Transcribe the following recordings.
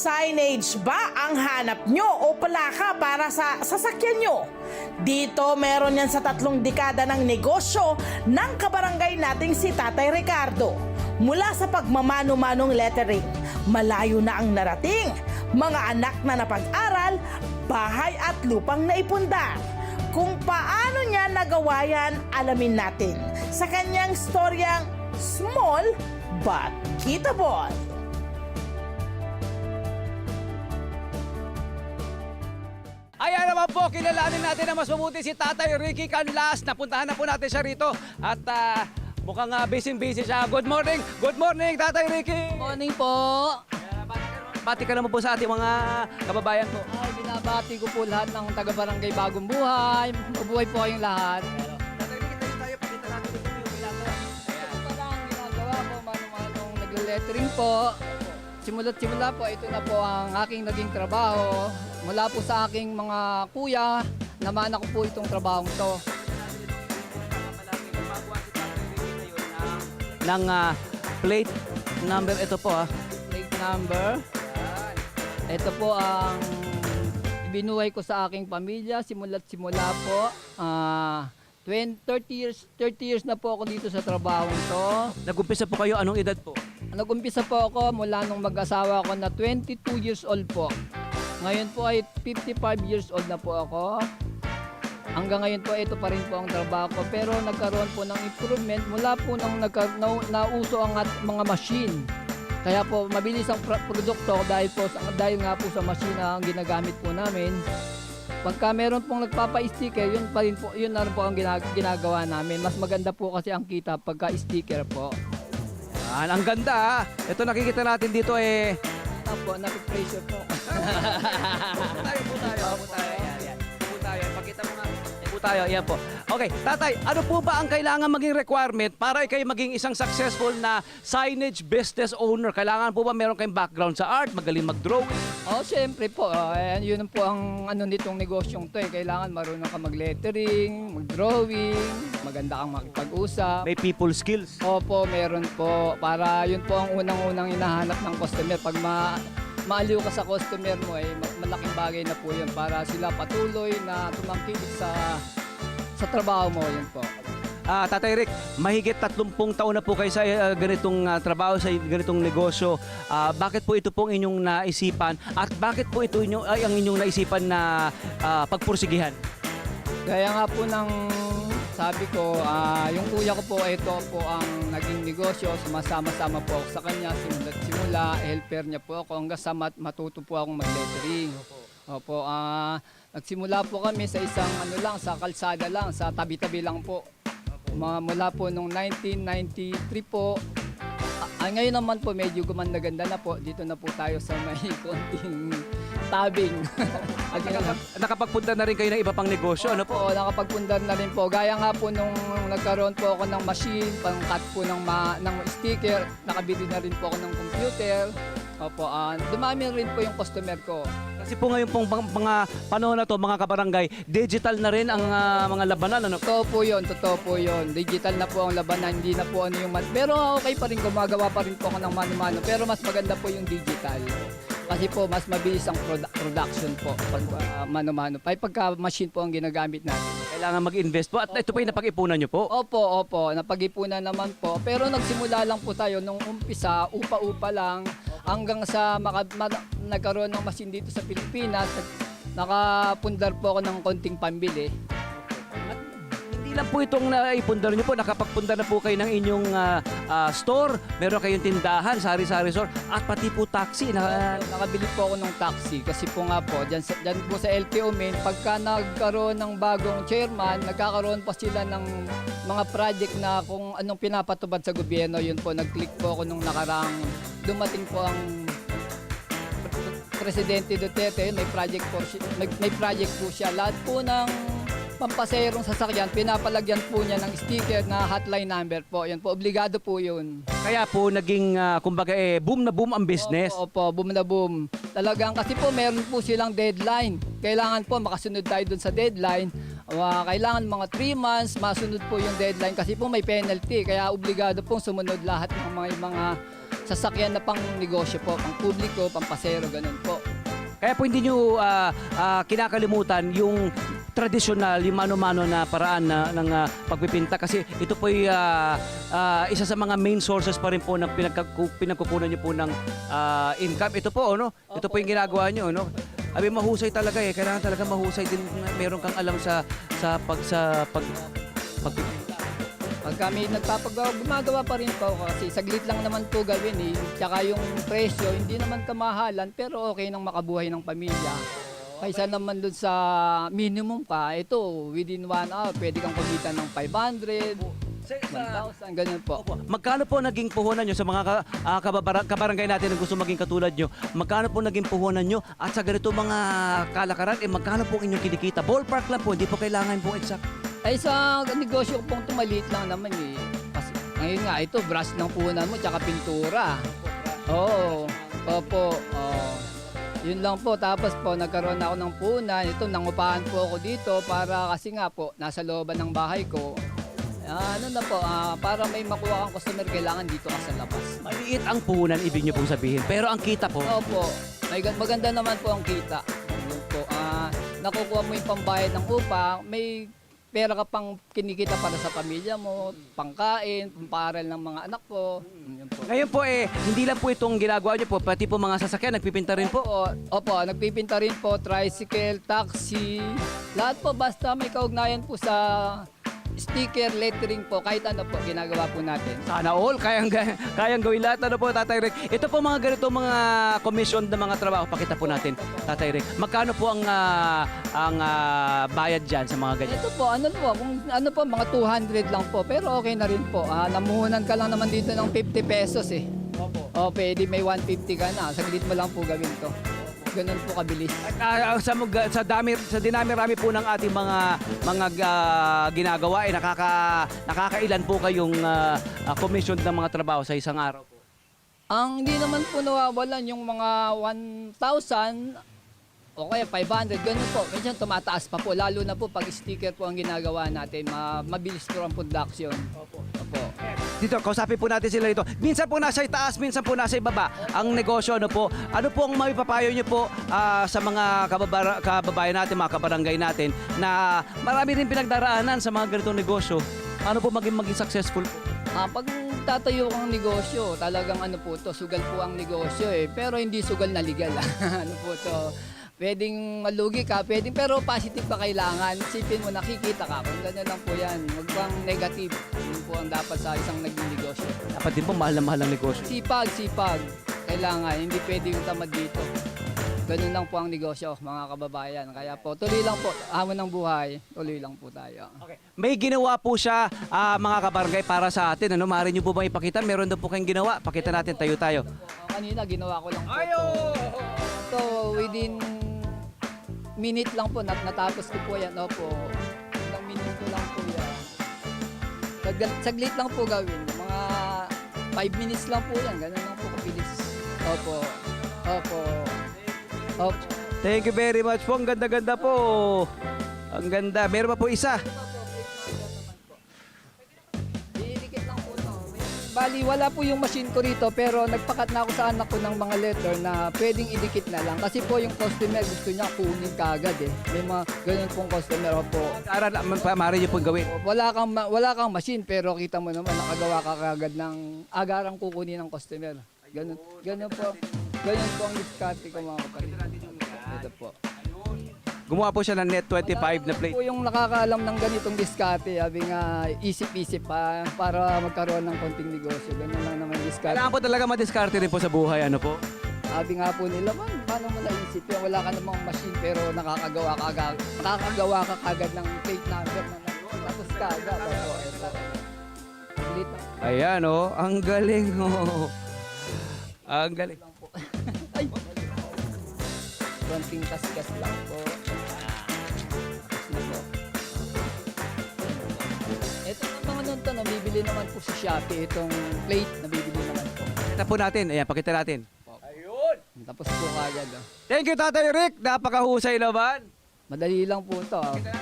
Signage ba ang hanap nyo o palaka para sa sasakyan nyo? Dito meron yan sa tatlong dekada ng negosyo ng kabarangay nating si Tatay Ricardo. Mula sa pagmamano-manong lettering, malayo na ang narating. Mga anak na napag-aral, bahay at lupang naipundar. Kung paano niya nagawa yan, alamin natin sa kanyang storyang Small But Kitable. Ayan naman po, kilalanin natin na mas mabuti si Tatay Ricky Canlas. Napuntahan na po natin siya rito. At ah, mukhang uh, busy-busy siya. Good morning! Good morning, Tatay Ricky! Morning po. Bati, ka naman, po sa ating mga kababayan po. Ay, binabati ko po lahat ng taga-barangay Bagong Buhay. Mabuhay po kayong lahat. Tatay Ricky, tayo tayo. Pakita natin ito yung ginagawa. Ito ang ginagawa ko, manong-manong nagle-lettering po. Simula't simula po, ito na po ang aking naging trabaho. Mula po sa aking mga kuya, namana ko po itong trabaho to. ng ah, plate number ito po ah. Plate number. Ito po ang binuhay ko sa aking pamilya simula't simula po. Ah, 20, 30 years 30 years na po ako dito sa trabaho to. Nagumpisa po kayo, anong edad po? Nag-umpisa po ako mula nung mag-asawa ko na 22 years old po. Ngayon po ay 55 years old na po ako. Hanggang ngayon po ito pa rin po ang trabaho ko. Pero nagkaroon po ng improvement mula po nang nagka, na, nauso ang at, mga machine. Kaya po mabilis ang pro- produkto dahil po sa, dahil nga po sa machine na ang ginagamit po namin. Pagka meron pong nagpapa-sticker, yun pa rin po, yun na rin po ang ginag- ginagawa namin. Mas maganda po kasi ang kita pagka sticker po. Yan, ang ganda ah. Ito nakikita natin dito eh. Ito po, napipressure po. Tayo, po tayo, po tayo. Yan, yan. Po tayo. Pakita mo nga. Po tayo, yan po. Okay, tatay, ano po ba ang kailangan maging requirement para kayo maging isang successful na signage business owner? Kailangan po ba meron kayong background sa art, magaling mag-drawing? Oh, siyempre po. Uh, yun po ang ano nitong negosyong to eh. Kailangan marunong ka mag-lettering, mag-drawing, maganda kang makipag-usap. May people skills. Opo, meron po. Para yun po ang unang-unang hinahanap ng customer. Pag ma maaliw ka sa customer mo ay ma- malaking bagay na po yun para sila patuloy na tumangkilik sa sa trabaho mo yun po. Ah, Tatay Rick, mahigit 30 taon na po kayo sa ah, ganitong ah, trabaho, sa ganitong negosyo. Ah, bakit po ito pong inyong naisipan at bakit po ito inyong, ay, ang inyong naisipan na ah, pagpursigihan? Kaya nga po ng sabi ko, ah, yung kuya ko po, ito po ang naging negosyo. Sumasama-sama po ako sa kanya. Simula't simula, helper niya po ako hanggang sa mat- matuto po akong mag-lettering. Opo, ah, nagsimula po kami sa isang ano lang, sa kalsada lang, sa tabi-tabi lang po. Mga mula po nung 1993 po. Ah, ngayon naman po medyo gumanda-ganda na po. Dito na po tayo sa may konting tabing. At nakapag, nakapagpunta na rin kayo ng iba pang negosyo, ano po? Oo, nakapagpundar na rin po. Gaya nga po nung nagkaroon po ako ng machine, pang-cut po ng, ma- ng sticker, nakabili na rin po ako ng computer. Opo, ah, dumami rin po yung customer ko. Kasi po ngayon pong pang- mga panahon na to, mga kabarangay, digital na rin ang ah, mga labanan, ano? Totoo po yun, totoo po yun. Digital na po ang labanan, hindi na po ano yung man. Pero okay pa rin, gumagawa pa rin po ako ng mano-mano. Pero mas maganda po yung digital. Kasi po, mas mabilis ang produ- production po pag ah, mano-mano. Pa pagka machine po ang ginagamit natin. Kailangan mag-invest po at ito po yung napag-ipunan nyo po. Opo, opo, napag-ipunan naman po. Pero nagsimula lang po tayo nung umpisa, upa-upa lang, hanggang sa maka, ma- nagkaroon ng machine dito sa Pilipinas. Nag- Nakapundar po ako ng konting pambili. Lang po itong naipundar nyo po, nakapagpundar na po kayo ng inyong ah, ah, store, meron kayong tindahan, sari-sari store, at pati po taxi. Na, Nakabili po ako ng taxi. Kasi po nga po, dyan, sa, dyan po sa LTO main, pagka nagkaroon ng bagong chairman, nagkakaroon pa sila ng mga project na kung anong pinapatubad sa gobyerno, yun po, nag-click po ako nung nakarang dumating po ang Presidente Duterte, may project po siya, may, may project po siya. Lahat po ng pampaserong sasakyan, pinapalagyan po niya ng sticker na hotline number po. Yan po, obligado po yun. kaya po naging, ah, kumbaga, eh, boom na boom ang business. Opo, opo, boom na boom. Talagang kasi po meron po silang deadline. Kailangan po makasunod tayo dun sa deadline. Uh, kailangan mga 3 months masunod po yung deadline kasi po may penalty. Kaya obligado pong sumunod lahat ng mga, mga sasakyan na pang negosyo po, pang publiko, pang pasero, ganun po. Kaya po hindi nyo ah, ah, kinakalimutan yung tradisyonal, yung mano-mano na paraan na, ng ah, pagpipinta kasi ito po ay ah, ah, isa sa mga main sources pa rin po ng pinagkaku- pinagkukunan nyo po ng ah, income. Ito po, ano? Ito po yung ginagawa nyo, no? Abi mahusay talaga eh. Kailangan talaga mahusay din. Meron kang alam sa sa pag sa pag pagpipinta. Pag kami nagpapagawa, gumagawa pa rin po kasi saglit lang naman po gawin eh. Tsaka yung presyo, hindi naman kamahalan pero okay nang makabuhay ng pamilya. Kaysa naman dun sa minimum pa, ito, within one hour, pwede kang kumita ng 500, 1,000, ganyan po. Opo. Magkano po naging puhunan nyo sa mga ka, ah, kababara- kabarangay natin na gusto maging katulad nyo? Magkano po naging puhunan nyo? At sa ganito mga kalakaran, eh, magkano po inyong kinikita? Ballpark lang po, hindi po kailangan po exact. Ay sa negosyo ko pong tumaliit lang naman eh. Kasi ngayon nga, ito, brush lang puhunan mo, tsaka pintura. Oo, opo, oo. Yun lang po. Tapos po, nagkaroon ako ng punan. Ito, nangupahan po ako dito para kasi nga po, nasa looban ng bahay ko. Ah, ano na po, ah, para may makuha kang customer, kailangan dito ka sa labas. Maliit ang puhunan, ibig nyo pong sabihin. Pero ang kita po, Opo, may, maganda naman po ang kita. Yun po, ah, nakukuha mo yung pambayad ng upa, may pera ka pang kinikita para sa pamilya mo, pangkain, pamparal ng mga anak ko. Yun po. ngayon po eh, hindi lang po itong ginagawa nyo po, pati po mga sasakyan, nagpipinta rin po. Opo, opo, nagpipinta rin po, tricycle, taxi, lahat po basta may kaugnayan po sa sticker, lettering po, kahit ano po ginagawa po natin. Sana all, kayang, kayang gawin lahat. Ano po, Tatay Rick? Ito po mga ganito mga commission na mga trabaho. Pakita po natin, Tatay Rick. Magkano po ang ah, ang ah, bayad dyan sa mga ganyan? Ito po, ano po, kung ano po, mga 200 lang po. Pero okay na rin po. Ah, namuhunan ka lang naman dito ng 50 pesos eh. Opo. O, pwede may 150 ka na. Saglit mo lang po gawin to. Ganun po kabilis. Ah, sa mga- sa dami sa dinami-rami po ng ating mga mga ah, ginagawa ay nakaka nakakailan po kayong ah, ah, commission ng mga trabaho sa isang araw po. Ang hindi naman po nawawalan yung mga 1,000 o kaya 500, ganun po. Medyo tumataas pa po, lalo na po pag sticker po ang ginagawa natin. Ma mabilis po ang production. Opo. Opo. Dito, kausapin po natin sila dito. Minsan po nasa itaas, minsan po nasa ibaba ang negosyo. Ano po? Ano po ang maipapayo niyo po ah, sa mga kababara, kababayan natin, mga kabarangay natin na marami rin pinagdaraanan sa mga ganitong negosyo. Ano po maging maging successful? Ah, pag tatayo kang negosyo, talagang ano po to, sugal po ang negosyo eh. Pero hindi sugal na legal. ano po to, pwedeng malugi ka, pwedeng, pero positive pa kailangan. Isipin mo, nakikita ka. Kung ganyan lang po yan, huwag bang negative. Yun po ang dapat sa isang naging negosyo. Dapat din po mahal na mahal ang negosyo. Sipag, sipag. Kailangan, hindi pwede yung tamad dito. Ganun lang po ang negosyo, mga kababayan. Kaya po, tuloy lang po. Hamon ng buhay, tuloy lang po tayo. May ginawa po siya, ah, mga kabarangay, para sa atin. Ano, maaari niyo po ba ipakita? Meron daw po kayong ginawa. Pakita natin, tayo tayo. Kanina, ginawa ko lang po to. So, within minute lang po, nat natapos ko po yan. Opo, ilang minute ko lang po yan. Saglit, saglit lang po gawin. Mga 5 minutes lang po yan. Ganun lang po kabilis. Opo. Opo. Opo. Thank you very much po. Ang ganda-ganda po. Ang ganda. Meron pa po isa. Bali, wala po yung machine ko rito pero nagpakat na ako sa anak ko ng mga letter na pwedeng idikit na lang. Kasi po yung customer gusto niya kunin kagad eh. May mga ganun pong customer po. Aral, maaari niyo po gawin. Wala kang ma- wala kang machine pero kita mo naman nakagawa ka kagad ng agarang kukunin ng customer. Ganun, ganun po. Ganun po ang diskarte ko mga kapatid. Gumawa po siya ng net 25 na plate. Po yung nakakaalam ng ganitong diskarte, sabi nga isip-isip pa para magkaroon ng konting negosyo. Ganun lang naman diskarte. Kailangan po talaga madiskarte rin po sa buhay. Ano po? Sabi nga po nila, man, paano mo naisip yan? Wala ka namang machine pero nakakagawa ka agad, nakakagawa ka kagad ng plate number na tapos ka agad. Ayan oh, ang galing oh. Ang galing. Ay! Konting kaskas lang po? Ito naman nun to, nabibili naman po sa Shopee. Itong plate, nabibili naman po. Pakita po natin. Ayan, pakita natin. Tapos po kagad. Oh. Thank you, Tatay Rick. Napakahusay naman. Madali lang po ito. Oh. Ayan.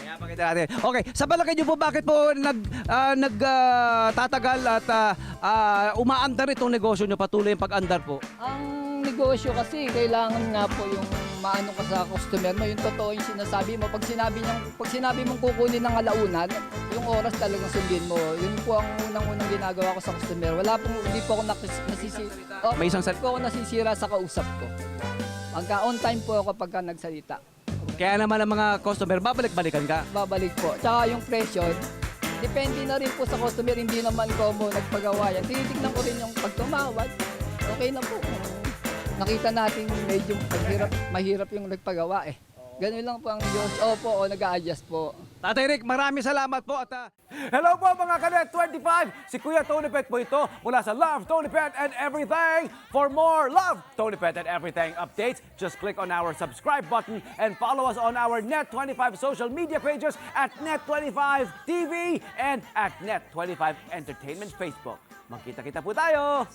Ayan, pakita natin. Okay, sa palagay niyo po bakit po nag ah, nag ah, tatagal at ah, ah, umaandar itong negosyo niyo patuloy yung pag-andar po? Ang negosyo kasi, kailangan nga po yung maano ka sa customer mo, yung totoo yung sinasabi mo. Pag sinabi, niyang, pag sinabi mong kukunin ng alaunan, yung oras talagang sundin mo. Yun po ang unang-unang ginagawa ko sa customer. Wala pong, hindi po ako nakis, nasisi, oh, May isang hindi po ako nasisira sa kausap ko. Pagka on time po ako pagka nagsalita. Kaya naman ang mga customer, babalik-balikan ka. babalik po. Tsaka yung presyo, depende na rin po sa customer, hindi naman ko mo nagpagawa yan. Tinitignan ko rin yung pag tumawad, okay na po. Nakita natin medyo maghirap, mahirap yung nagpagawa eh. Ganun lang po ang Diyos. Opo, o nag-a-adjust po. Tatay Rick, maraming salamat po at ah, Hello po mga kanet 25! Si Kuya Tony Pet po ito mula sa Love Tony Pet and Everything. For more Love Tony Pet and Everything updates, just click on our subscribe button and follow us on our Net25 social media pages at Net25 TV and at Net25 Entertainment Facebook. Magkita-kita po tayo!